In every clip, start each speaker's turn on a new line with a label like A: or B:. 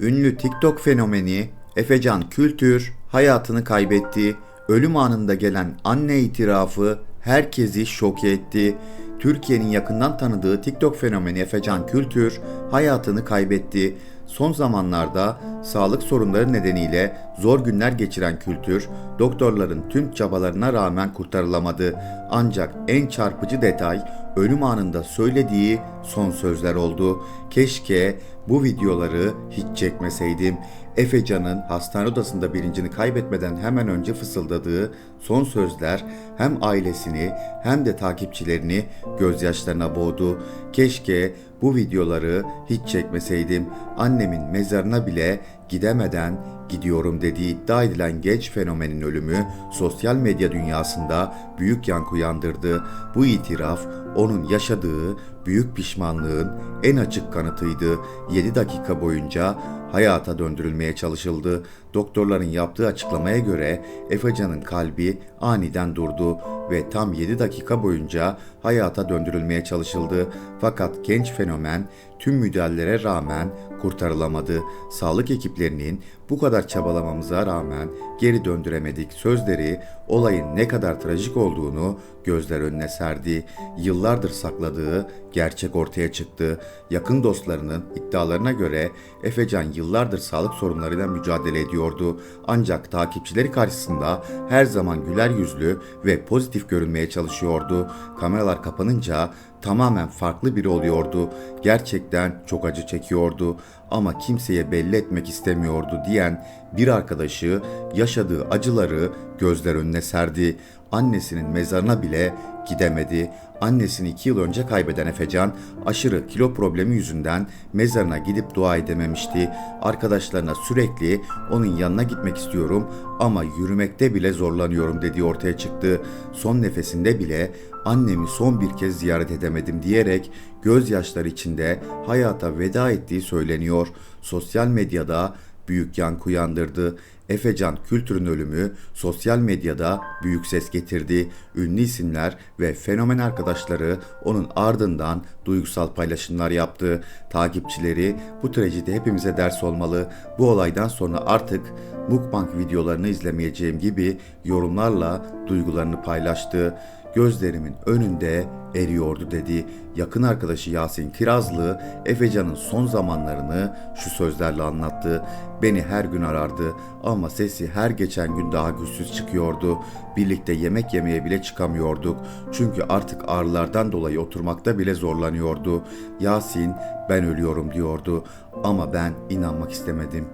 A: Ünlü TikTok fenomeni Efecan Kültür hayatını kaybetti. Ölüm anında gelen anne itirafı herkesi şok etti. Türkiye'nin yakından tanıdığı TikTok fenomeni Efecan Kültür hayatını kaybetti. Son zamanlarda sağlık sorunları nedeniyle zor günler geçiren Kültür, doktorların tüm çabalarına rağmen kurtarılamadı. Ancak en çarpıcı detay ölüm anında söylediği son sözler oldu. Keşke bu videoları hiç çekmeseydim. Efecan'ın hastane odasında bilincini kaybetmeden hemen önce fısıldadığı son sözler hem ailesini hem de takipçilerini gözyaşlarına boğdu. Keşke bu videoları hiç çekmeseydim. Annemin mezarına bile gidemeden gidiyorum dediği iddia edilen genç fenomenin ölümü sosyal medya dünyasında büyük yankı uyandırdı. Bu itiraf onun yaşadığı büyük pişmanlığın en açık kanıtıydı. 7 dakika boyunca hayata döndürülmeye çalışıldı. Doktorların yaptığı açıklamaya göre Efecan'ın kalbi aniden durdu ve tam 7 dakika boyunca hayata döndürülmeye çalışıldı. Fakat genç fenomen tüm müdahalelere rağmen kurtarılamadı. Sağlık ekiplerinin bu kadar çabalamamıza rağmen geri döndüremedik sözleri olayın ne kadar trajik olduğunu gözler önüne serdi. Yıllardır sakladığı gerçek ortaya çıktı. Yakın dostlarının iddialarına göre Efecan yıllardır sağlık sorunlarıyla mücadele ediyordu. Ancak takipçileri karşısında her zaman güler yüzlü ve pozitif görünmeye çalışıyordu. Kameralar kapanınca tamamen farklı biri oluyordu. Gerçekten çok acı çekiyordu ama kimseye belli etmek istemiyordu diyen bir arkadaşı yaşadığı acıları gözler önüne serdi. Annesinin mezarına bile gidemedi. Annesini iki yıl önce kaybeden Efecan aşırı kilo problemi yüzünden mezarına gidip dua edememişti. Arkadaşlarına sürekli onun yanına gitmek istiyorum ama yürümekte bile zorlanıyorum dediği ortaya çıktı. Son nefesinde bile annemi son bir kez ziyaret edemedim diyerek gözyaşları içinde hayata veda ettiği söyleniyor. Sosyal medyada büyük yankı uyandırdı. Efecan Kültür'ün ölümü sosyal medyada büyük ses getirdi. Ünlü isimler ve fenomen arkadaşları onun ardından duygusal paylaşımlar yaptı. Takipçileri bu trajedi hepimize ders olmalı. Bu olaydan sonra artık mukbang videolarını izlemeyeceğim gibi yorumlarla duygularını paylaştı gözlerimin önünde eriyordu dedi. Yakın arkadaşı Yasin Kirazlı, Efecan'ın son zamanlarını şu sözlerle anlattı. Beni her gün arardı ama sesi her geçen gün daha güçsüz çıkıyordu. Birlikte yemek yemeye bile çıkamıyorduk. Çünkü artık ağrılardan dolayı oturmakta bile zorlanıyordu. Yasin ben ölüyorum diyordu ama ben inanmak istemedim.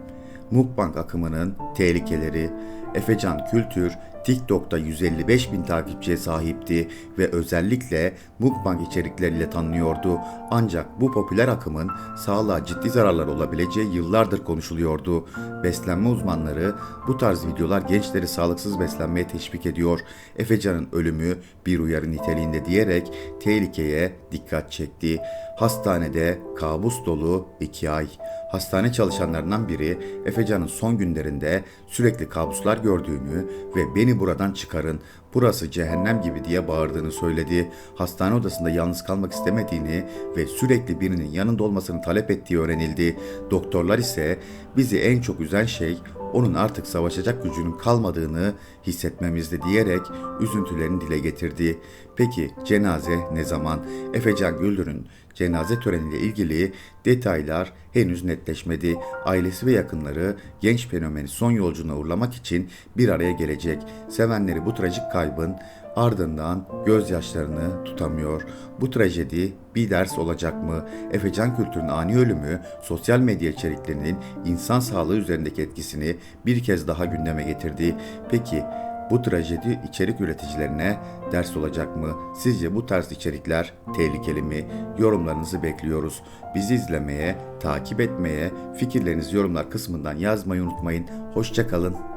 A: Mukbang akımının tehlikeleri Efecan Kültür TikTok'ta 155 bin takipçiye sahipti ve özellikle mukbang içerikleriyle tanınıyordu. Ancak bu popüler akımın sağlığa ciddi zararlar olabileceği yıllardır konuşuluyordu. Beslenme uzmanları bu tarz videolar gençleri sağlıksız beslenmeye teşvik ediyor. Efecan'ın ölümü bir uyarı niteliğinde diyerek tehlikeye dikkat çekti. Hastanede kabus dolu iki ay. Hastane çalışanlarından biri Efecan'ın son günlerinde sürekli kabuslar gördüğünü ve beni buradan çıkarın, burası cehennem gibi diye bağırdığını söyledi. Hastane odasında yalnız kalmak istemediğini ve sürekli birinin yanında olmasını talep ettiği öğrenildi. Doktorlar ise bizi en çok üzen şey onun artık savaşacak gücünün kalmadığını hissetmemizdi diyerek üzüntülerini dile getirdi. Peki cenaze ne zaman? Efecan Güldür'ün cenaze töreniyle ilgili detaylar henüz netleşmedi. Ailesi ve yakınları genç fenomeni son yolculuğuna uğurlamak için bir araya gelecek. Sevenleri bu trajik kaybın ardından gözyaşlarını tutamıyor. Bu trajedi bir ders olacak mı? Efecan Kültür'ün ani ölümü sosyal medya içeriklerinin insan sağlığı üzerindeki etkisini bir kez daha gündeme getirdi. Peki bu trajedi içerik üreticilerine ders olacak mı? Sizce bu tarz içerikler tehlikeli mi? Yorumlarınızı bekliyoruz. Bizi izlemeye, takip etmeye, fikirlerinizi yorumlar kısmından yazmayı unutmayın. Hoşçakalın.